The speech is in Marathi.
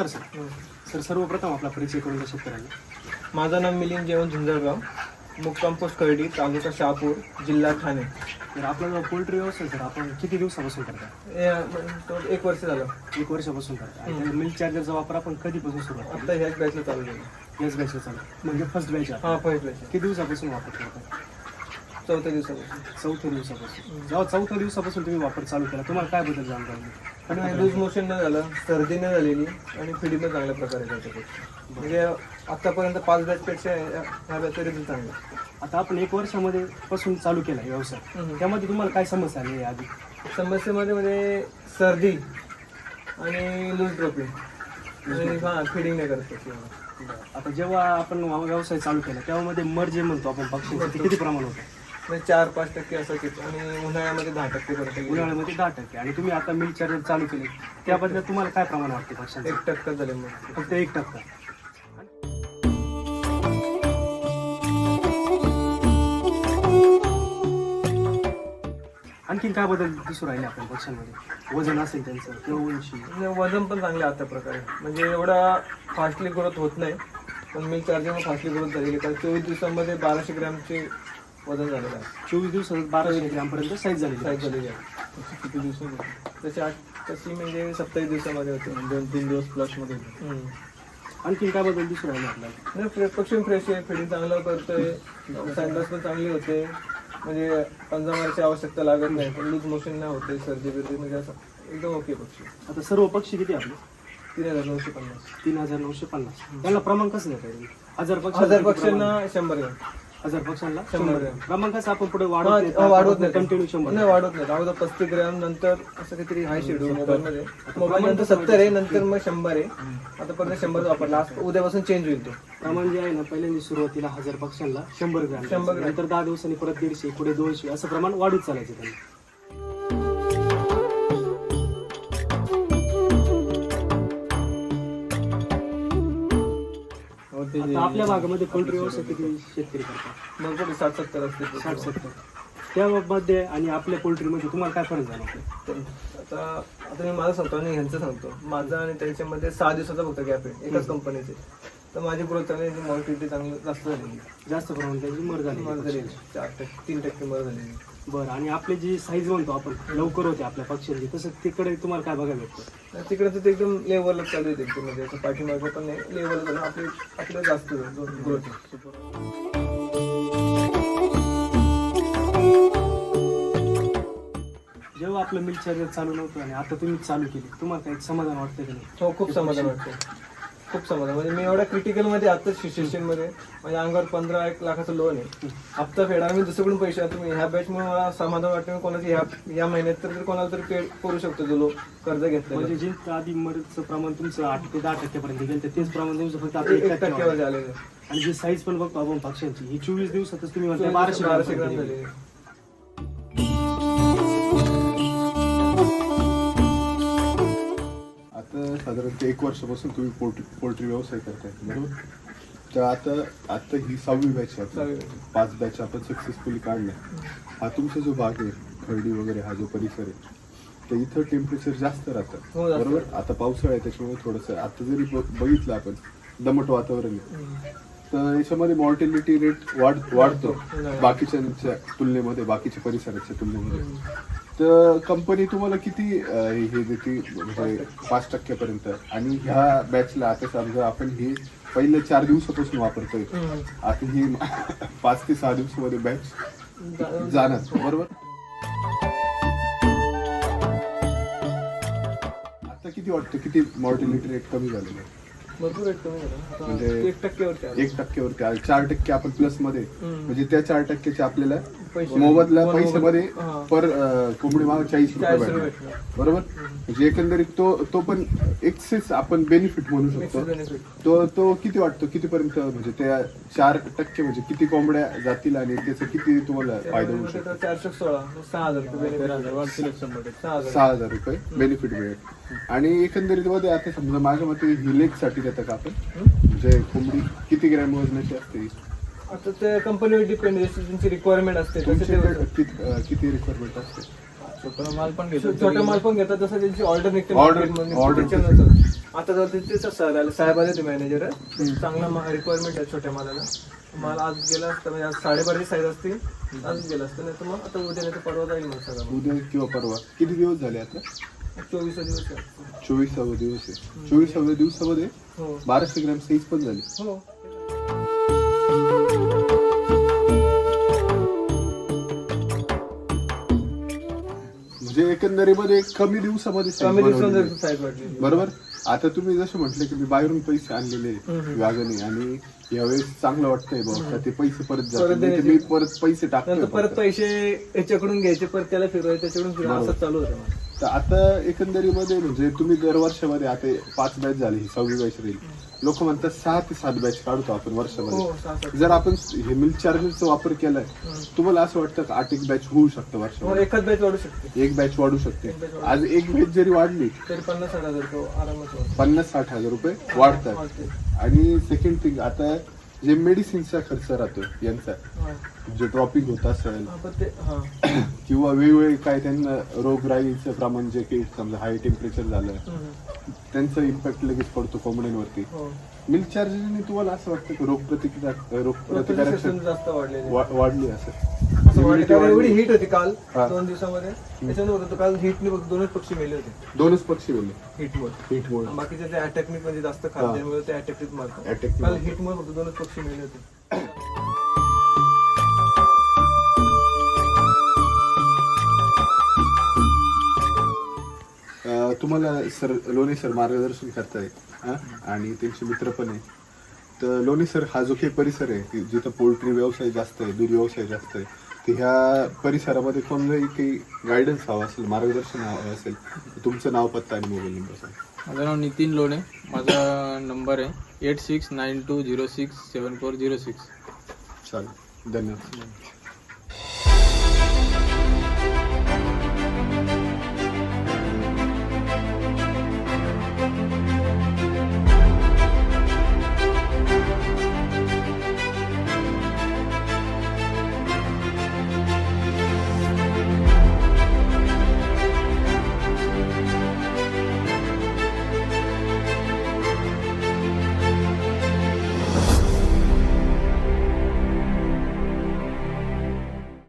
नमस्कार सर हं. सर सर्वप्रथम आपला परिचय करून शेतकऱ्यांना. माझं नाव मिलिंद जेवण झुंजळगाव मुक्काम पोस्ट खर्डी तालुका शहापूर जिल्हा ठाणे. तर आपला जो पोल्ट्री व्यवसाय सर आपण किती दिवसापासून करता हे तो एक वर्ष झालं. एक वर्षापासून करता आणि मिल्क चार्जरचा वापर आपण कधीपासून सुरुवात आता ह्याच बॅचला चालू केलं केली याच बॅचला चालू. म्हणजे फर्स्ट बॅच आहे हां पहिलं बॅच किती दिवसापासून वापर करता चौथ्या दिवसापासून. चौथ्या दिवसापासून. जेव्हा चौथ्या दिवसापासून तुम्ही वापर चालू केला तुम्हाला काय बदल जाणवला? आणि लूज मोशन न झालं सर्दी न झालेली आणि फिडिंग पण चांगल्या प्रकारे त्याच्यापेक्षा. म्हणजे आतापर्यंत पाच बॅचपेक्षा ह्या ह्या बॅचचा रिझल्ट चांगला आता आपण एक वर्षामध्ये पासून चालू केला व्यवसाय. त्यामध्ये तुम्हाला काय समस्या आली आधी? समस्येमध्ये म्हणजे सर्दी आणि लूज ड्रॉपिंग आणि हां फिडिंग नाही करत त्याची आता जेव्हा आपण व्यवसाय चालू केला तेव्हा मध्ये मर जे म्हणतो आपण पक्षी किती प्रमाण होतं? म्हणजे चार पाच टक्के असं किती आणि उन्हाळ्यामध्ये दहा टक्के पर्यंत. उन्हाळ्यामध्ये दहा टक्के. आणि तुम्ही आता मिल्क चार्जर चालू केले. त्याबद्दल तुम्हाला काय प्रमाण वाटते पक्षांचं एक टक्का झाले मग. फक्त एक टक्का. आणखीन काय बदल दिसू राहिले आपल्या पक्षांमध्ये वजन असेल त्यांचं किंवा उंची? वजन पण चांगले आता प्रकारे. म्हणजे एवढा फास्टली ग्रोथ होत नाही. पण मिल्क चार्जिंग फास्टली ग्रोथ झालेली कारण चोवीस दिवसामध्ये बाराशे ग्रॅमचे वजन झालेलं आहे. चोवीस दिवसात बाराशे ग्रॅमपर्यंत साईज झाली साईज झालेली आहे. किती दिवसामध्ये तशी आठ तशी म्हणजे सत्तावीस दिवसामध्ये होते. दोन तीन दिवस प्लसमध्ये आणखीन काय बदल दिसू राहिले आपल्याला? नाही फ्रेश पक्षी फ्रेश आहे. फिडिंग चांगलं करतोय. सँडल्स पण चांगली होते. म्हणजे पंजामाची आवश्यकता लागत नाही. पण लूज मोशन नाही होते सर्दी बिर्दी म्हणजे असं एकदम ओके पक्षी. आता सर्व पक्षी किती आपले? तीन हजार नऊशे पन्नास. तीन हजार नऊशे पन्नास. त्याला प्रमाण कसं देता येईल हजार पक्षी हजार पक्ष्यांना शंभर ग्रॅम. हजार पक्षांना शंभर ग्रॅम. क्रमांकाचं आपण पुढे हा, वाढवत हा, वाढवत नाही. कंटिन्यू शंभर नाही वाढवत नाही. अगोदर पस्तीस ग्रॅम नंतर असं काहीतरी हाय शेड्यूल. मोबाईल मध्ये. मोबाईल नंतर सत्तर आहे नंतर मग शंभर आहे. आता पर्यंत शंभर वापरला. आज उद्यापासून चेंज होईल तो. प्रमाण जे आहे ना पहिल्यांदा सुरुवातीला हजार पक्ष्यांना शंभर ग्रॅम. शंभर ग्रॅम. नंतर दहा दिवसांनी परत दीडशे पुढे दोनशे असं प्रमाण वाढत चालायचं त्यांना. आता आपल्या भागामध्ये पोल्ट्री व्यवसाय किती शेतकरी करतात? मग साठ सत्तर असते साठ सत्तर. त्यामध्ये आणि आपल्या पोल्ट्रीमध्ये तुम्हाला काय फरक झाला तर आता आता मी माझं सांगतो आणि ह्यांचं सांगतो. माझं आणि त्यांच्यामध्ये सहा दिवसाचा फक्त गॅप आहे. एकाच कंपनीचे तर माझी ग्रोथ चांगली मॉर्टिलिटी चांगली जास्त झालेली जास्त प्रमाणात त्याची मर झाली मर झालेली चार टक्के तीन टक्के मर झालेली बरं आणि आपली जी साईज म्हणतो आपण लवकर होते आपल्या पक्ष्यांची तसं तिकडे तुम्हाला काय बघायला भेटतं? तिकडे तर ते एकदम लेवलला चालू आहे एकदम म्हणजे असं पाठीमागं पण नाही लेवल आपले आपलं जास्त ग्रोथ जेव्हा आपलं मिल्क चार्जर चालू नव्हतं आणि आता तुम्ही चालू केली तुम्हाला काही समाधान वाटतं की नाही? हो खूप समाधान वाटतं खूप समाधान म्हणजे मी एवढ्या क्रिटिकलमध्ये आता सिच्युएशनमध्ये माझ्या अंगावर पंधरा एक लाखाचं लोन आहे हप्ता फेडा मी दुसरीकडून पैसे मी ह्या बॅचमुळे मला समाधान वाटतं मी कोणाची ह्या या महिन्यात तर कोणाला तरी पे करू शकतो जो लोक कर्ज घेतलं म्हणजे जे आधी मरचं प्रमाण तुमचं आठ ते दहा टक्क्यापर्यंत गेलं तर तेच प्रमाण तुमचं फक्त आता एक एक टक्के टक्क्यावर झालेलं आहे. आणि जी साईज पण बघतो आपण पक्ष्यांची ही चोवीस दिवसातच तुम्ही म्हणताय बाराशे बाराशे ग्राम ग्राम झाली. झालेली आहे. साधारणतः एक वर्षापासून तुम्ही पोल्ट्री पोल्ट्री व्यवसाय करताय. बरोबर तर आता आता ही सहावी बॅच आहे. पाच बॅच आपण सक्सेसफुली काढल्या. हा तुमचा जो भाग आहे खर्डी वगैरे हा जो परिसर आहे तर इथं टेम्परेचर जास्त राहतं. हो. बरोबर? आता पावसाळा आहे त्याच्यामुळे थोडंसं आता जरी बघितलं आपण दमट वातावरण आहे. तर याच्यामध्ये मॉर्टिलिटी रेट वाढ वाढतो. बाकीच्या तुलनेमध्ये बाकीच्या परिसराच्या तुलनेमध्ये तर कंपनी तुम्हाला किती अं, हे देते म्हणजे पाच टक्क्यापर्यंत आणि ह्या बॅचला आता समजा आपण हे पहिले चार दिवसापासून वापरतोय. आता ही पाच ते सहा दिवसामध्ये बॅच जाणार बरोबर आता किती वाटतं किती मॉर्टिलिटी रेट कमी झालेलं आहे भरपूर रेट कमी झाला आता म्हणजे- एक टक्क्यावरती आलं. एक टक्क्यावरती आले चार टक्के आपण प्लसमध्ये हम्म. म्हणजे त्या चार टक्क्याचे आपल्याला पैसे- मोबदला पैशामध्ये हा. पर अं, कोंबडी माग चाळीस रुपये चाळीस रुपये भेटणार. भेटणार. बरोबर म्हणजे एकंदरीत तो तो पण एक्सेस आपण बेनिफिट म्हणू शकतो benefit. तो तो किती वाटतो कितीपर्यंत म्हणजे त्या चार टक्के म्हणजे किती कोंबड्या जातील आणि त्याचा किती तुम्हाला फायदा होऊ शकतो चारशे सोळा सहा हजार रुपये benefit. सहा हजार सहा हजार रुपये बेनिफिट मिळेल आणि एकंदरीत मध्ये आता समजा माझ्या मते ही लेकसाठी देतं का आपण? म्हणजे कोंबडी किती ग्रॅम वजनाची असते आता ते कंपनीवर डिपेंड जशी त्यांची रिक्वायरमेंट असते तसे ते तुमच्याकडे कित- रिक्वायरमेंट असते? छोटा माल पण घेतात छोटा माल पण घेतात जसं त्यांची ऑर्डर निघते Order- market मध्ये, order त्याच्यानुसार. आता जर तिथेच सर आले साहेब आले ते मॅनेजर चांगला रिक्वायरमेंट आहे छोट्या मालाला. मला आज गेला असतं म्हणजे आज साडेबाराची साईज असते आज गेला असतं नाही तर मग आता उद्या नाही तर परवा जाईल मग सगळं. उद्या किंवा परवा. किती दिवस झाले आता? चोवीस दिवस आहे. चोवीसावा दिवस आहे. चोवीसाव्या दिवसामध्ये हो. बाराशे ग्रॅम साईज पण झाली. हो. म्हणजे एकंदरीमध्ये कमी दिवसामध्ये size कमी आहे. साईज वाटली बरोबर? आता तुम्ही जसं म्हटलं की मी बाहेरून पैसे आणलेले व्याजाने आणि यावेळेस चांगलं वाटतंय बाबा ते पैसे परत परत जातात नाही तर मी परत पैसे नंतर परत फक्त. पैसे याच्याकडून घ्यायचे परत त्याला फिरवायचे त्याच्याकडून फिरवायचं असं चालू होतं माझं. तर आता एकंदरीमध्ये म्हणजे तुम्ही दर वर्षामध्ये आता पाच बॅच झाली ही सहावी बॅच राहील. लोक म्हणतात सहा ते सात बॅच काढतो आपण हो वर्षामध्ये सात. जर आपण हे मिल्क चार्जरचा वापर केलाय तुम्हाला असं वाटतं का आठ एक बॅच होऊ शकतं हो वर्षामध्ये? एखाद बॅच वाढू शकते. एक बॅच वाढू शकते. एक batch वाढू आज एक बॅच जरी वाढली तरी पन्नास साठ हजार तो आरामात वाढतो. पन्नास साठ हजार रुपये वाढतात. वाढते. आणि सेकंड थिंग आता जे मेडिसिनचा खर्च राहतो यांचा हा. जे ड्रॉपिंग होत असेल हा, हा. किंवा वेगवेगळे काय त्यांना रोगराईचं प्रमाण जे काही समजा हाय टेम्परेचर झालं. त्यांचा इम्पॅक्ट लगेच पडतो कोंबड्यांवरती. हो. मिल्क चार्जरने तुम्हाला असं वाटतं की रोगप्रतिकार रोगप्रतिकारक प्रतिकारक जास्त वाढलेले वा- वाढली असं एवढी हीट होती काल हा. दोन दिवसामध्ये. त्याच्यामुळे होतं काल हीटने फक्त दोनच पक्षी मेले होते. दोनच पक्षी बोलले हीटमुळे हीटमुळे बाकीचे ते अटॅकनिक म्हणजे जास्त खाल्ल्यामुळे ते अटॅकनिक मारतात. काल. हीटमुळे फक्त दोनच पक्षी मेले होते तुम्हाला सर लोणी सर मार्गदर्शन करताय आणि त्यांचे मित्र पण आहे तर लोणी सर हा जो काही परिसर आहे की जिथं पोल्ट्री व्यवसाय जास्त आहे दूध व्यवसाय जास्त आहे तर ह्या परिसरामध्ये कोणतंही काही गायडन्स हवा असेल मार्गदर्शन हवं असेल तुमचं नाव पत्ता आणि मोबाईल नंबर सांगा. माझं नाव नितीन लोणे. माझा नंबर आहे eight six nine two zero six seven four zero six. चालेल. धन्यवाद.